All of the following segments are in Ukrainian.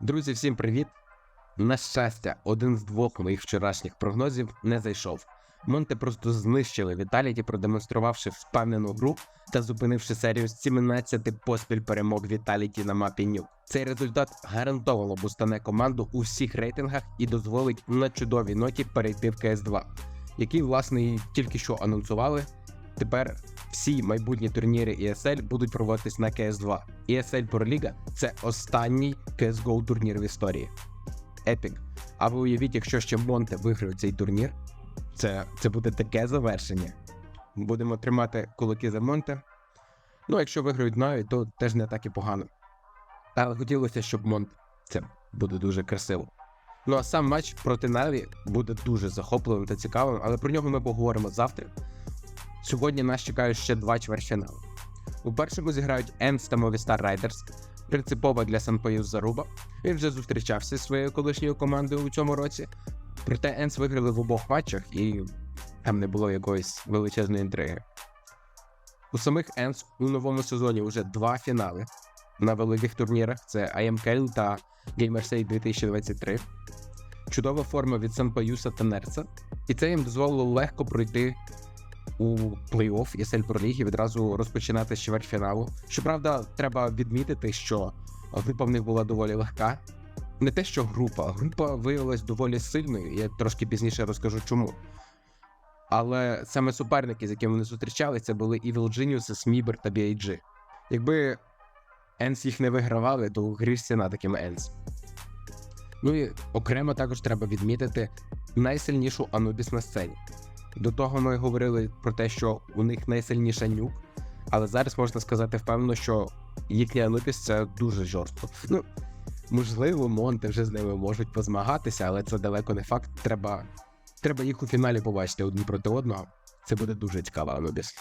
Друзі, всім привіт! На щастя, один з двох моїх вчорашніх прогнозів не зайшов. Монте просто знищили Віталіті, продемонструвавши впевнену гру та зупинивши серію з 17 поспіль перемог Віталіті на мапі Нюк. Цей результат гарантовано бустане команду у всіх рейтингах і дозволить на чудовій ноті перейти в КС2, який, власне, і тільки що анонсували. Тепер всі майбутні турніри ESL будуть проводитись на CS2. ESL Pro League – це останній CSGO турнір в історії. Епік. А ви уявіть, якщо ще Монте виграє цей турнір, це, це буде таке завершення. Будемо тримати кулаки за Монте. Ну, якщо виграють Наві, то теж не так і погано. Але хотілося, щоб Монте. Це буде дуже красиво. Ну а сам матч проти Наві буде дуже захопливим та цікавим, але про нього ми поговоримо завтра. Сьогодні нас чекають ще два чвертьфінали. У першому зіграють Енс та Movistar Riders, принципова для Санпоїв заруба. Він вже зустрічався зі своєю колишньою командою у цьому році. Проте Енс виграли в обох матчах і там не було якоїсь величезної інтриги. У самих Енс у новому сезоні вже два фінали на великих турнірах: це IMKL та GamerSay 2023. Чудова форма від Санпоюса та Нерца. І це їм дозволило легко пройти у плей-офф League і відразу розпочинати з чвертьфіналу. Щоправда, треба відмітити, що група в них була доволі легка. Не те, що група, група виявилась доволі сильною, я трошки пізніше розкажу чому. Але саме суперники, з якими вони зустрічалися, були Evil Genius, Смібер та BIG. Якби Енс їх не вигравали, то грішся на такими Енс. Ну і окремо також треба відмітити найсильнішу Анубіс на сцені. До того ми говорили про те, що у них найсильніша нюк, але зараз можна сказати впевнено, що їхній Анубіс це дуже жорстко. Ну, можливо, Монте вже з ними можуть позмагатися, але це далеко не факт. Треба, треба їх у фіналі побачити один проти одного. Це буде дуже цікаво, Анубіс.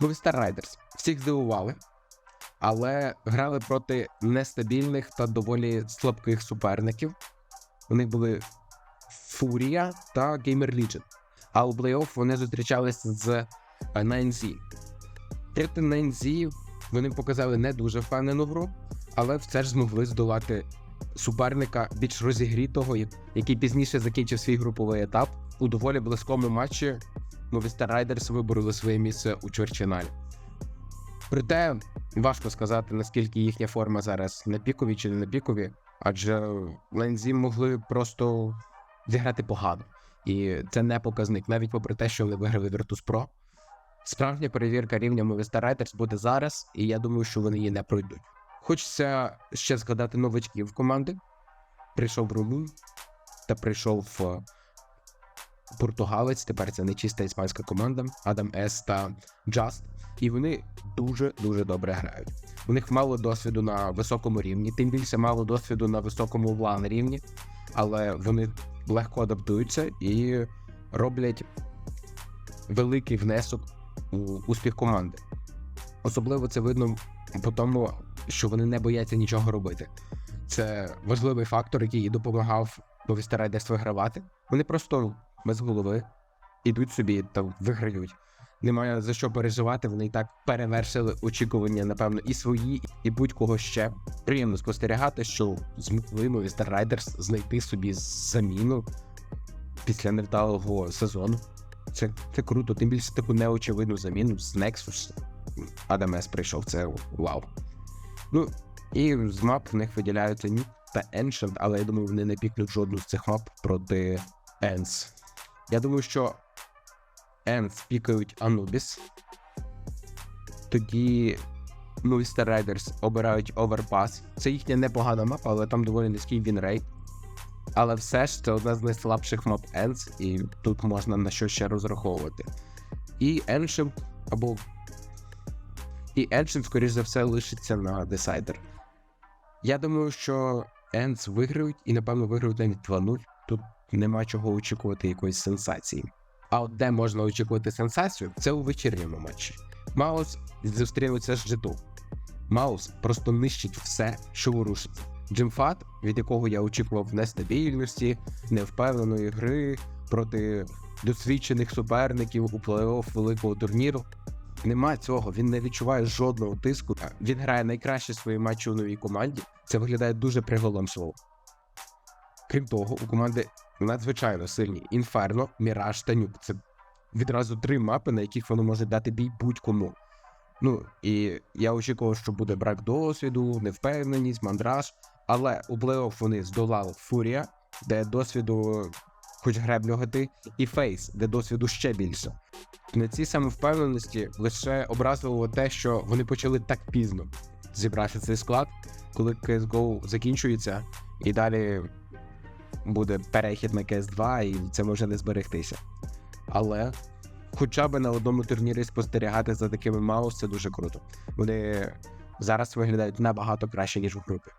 Movistar Riders всіх здивували, але грали проти нестабільних та доволі слабких суперників. У них були Фурія та Gamer Legion. А у плей-офф вони зустрічалися з е, 9Z. Проти 9Z вони показали не дуже впевнену гру, але все ж змогли здолати суперника більш розігрітого, який пізніше закінчив свій груповий етап. У доволі близькому матчі Movistar Riders вибороли своє місце у чвертьфіналі. Проте важко сказати, наскільки їхня форма зараз на пікові чи не на пікові, адже Лензі могли просто зіграти погано. І це не показник, навіть попри те, що вони виграли Virtus Pro. Справжня перевірка рівня Movistar Riders буде зараз, і я думаю, що вони її не пройдуть. Хочеться ще згадати новачків команди. Прийшов Румун та прийшов е, португалець. Тепер це не чиста іспанська команда, Адам С та Джаст. І вони дуже-дуже добре грають. У них мало досвіду на високому рівні, тим більше мало досвіду на високому лан рівні, але вони легко адаптуються і роблять великий внесок у успіх команди. Особливо це видно по тому, що вони не бояться нічого робити. Це важливий фактор, який допомагав Movistar Riders вигравати. Вони просто без голови ідуть собі та виграють. Немає за що переживати, вони і так перевершили очікування, напевно, і свої, і будь-кого ще. Приємно спостерігати, що змогли Movistar Riders знайти собі заміну після невдалого сезону. Це, це круто, тим більше таку неочевидну заміну з Nexus. Адам С прийшов, це вау. Ну, і з мап в них виділяються Нік та Ancient, але я думаю, вони не пікнуть жодну з цих мап проти Енс. Я думаю, що Енс пікають Анубіс. Тоді Movistar Riders обирають Overpass. Це їхня непогана мапа, але там доволі низький вінрейт. Але все ж це одна з найслабших мап Ends, і тут можна на що ще розраховувати. І Ancient або. І Ancient, скоріш за все, лишиться на Decider. Я думаю, що Ends виграють і, напевно, виграють навіть 2-0. Тут нема чого очікувати якоїсь сенсації. А от де можна очікувати сенсацію, це у вечірньому матчі. Маус зустрінуться з G2. Маус просто нищить все, що ворушиться. Джимфат, від якого я очікував нестабільності, невпевненої гри проти досвідчених суперників у плей-офф великого турніру. Нема цього, він не відчуває жодного тиску. Він грає найкраще свої матчі у новій команді. це виглядає дуже приголомшливо. Крім того, у команди надзвичайно сильні Інферно, Міраж та Нюк. Це відразу три мапи, на яких воно може дати бій будь-кому. Ну і я очікував, що буде брак досвіду, невпевненість, мандраж. Але у плей-офф вони здолали Фурія, де досвіду хоч греблю гати, і Фейс, де досвіду ще більше. На цій самовпевненості лише образливо те, що вони почали так пізно зібрати цей склад, коли CSGO закінчується, і далі буде перехід на CS2, і це може не зберегтися. Але хоча б на одному турнірі спостерігати за такими маус це дуже круто. Вони зараз виглядають набагато краще, ніж у групі.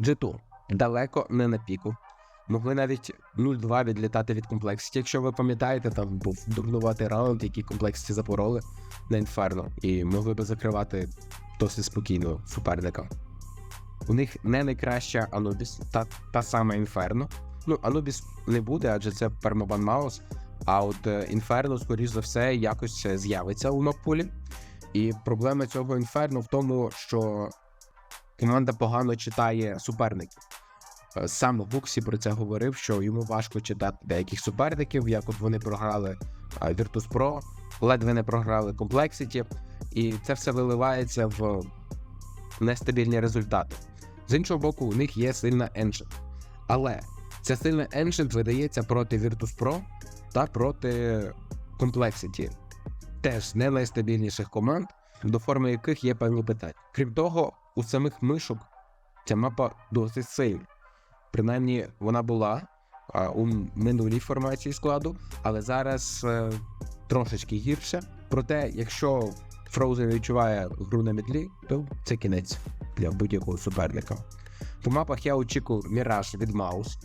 G2 далеко не на піку. Могли навіть 0-2 відлітати від комплексіті, якщо ви пам'ятаєте, там був дурнуватий раунд, який комплексіті запороли на інферно, і могли би закривати досить спокійно суперника. У них не найкраща Анубіс, та, та сама Інферно. Ну, Анубіс не буде, адже це пермобан Маус. А от Інферно, скоріш за все, якось з'явиться у маппулі. І проблема цього інферно в тому, що команда погано читає суперників. Е, Сам Буксі про це говорив, що йому важко читати деяких суперників, як от вони програли е, Virtus Pro, ледве не програли Complexity, і це все виливається в нестабільні результати. З іншого боку, у них є сильна Engine. Але ця сильна Engine видається проти Virtus Pro та проти Complexity. Теж не найстабільніших команд, до форми яких є певні питання. Крім того, у самих мишок ця мапа досить сильна. Принаймні, вона була а, у минулій формації складу, але зараз е, трошечки гірше. Проте, якщо Frozen відчуває гру на мідлі, то це кінець для будь-якого суперника. По мапах я очікую Міраж від Маус.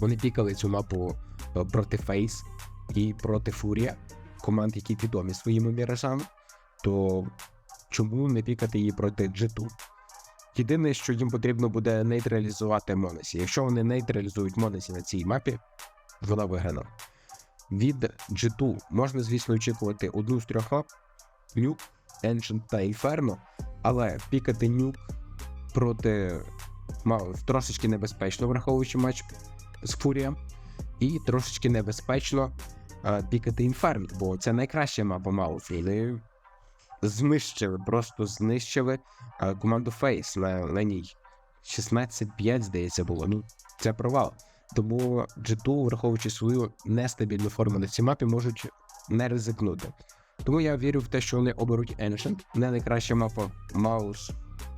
Вони пікали цю мапу е, проти Фейс і проти Фурія, команд, які відомі своїми міражами. То чому не пікати її проти G2? Єдине, що їм потрібно буде нейтралізувати Монесі. Якщо вони нейтралізують Монесі на цій мапі, вона виграна. Від G2 можна, звісно, очікувати одну з трьох мап: Нюк, Ancient та Inferno, але пікати Нюк проти Маус трошечки небезпечно, враховуючи матч з Фурієм, і трошечки небезпечно а, пікати Інферно, бо це найкраща мапа. Вони знищили, просто знищили а, команду Фейс на, на ній. 16-5, здається, було. Ну, це провал. Тому G2, враховуючи свою нестабільну форму на цій мапі, можуть не ризикнути. Тому я вірю в те, що вони оберуть Ancient, не найкраща мапа Маус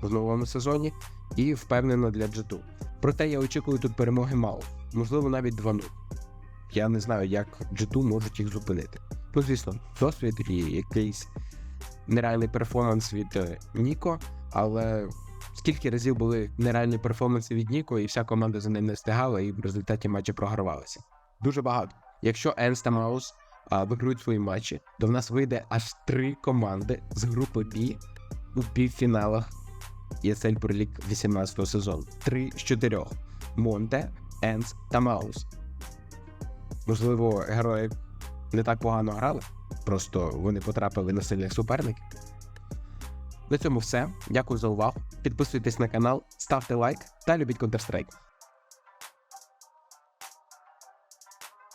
в новому сезоні, і впевнено для G2. Проте я очікую тут перемоги Маус, можливо, навіть 2-0. Я не знаю, як G2 можуть їх зупинити. Ну, звісно, досвід і якийсь нереальний перформанс від е, Ніко, але скільки разів були нереальні перформанси від Ніко, і вся команда за ним не встигала, і в результаті матчі програвалися. Дуже багато. Якщо Енс та Маус а, виграють свої матчі, то в нас вийде аж три команди з групи B у півфіналах ESL Pro League 18 сезону. Три з чотирьох: Монте, Енс та Маус. Можливо, герої не так погано грали, просто вони потрапили на сильних суперників. На цьому все. Дякую за увагу. Підписуйтесь на канал, ставте лайк та любіть Counter-Strike.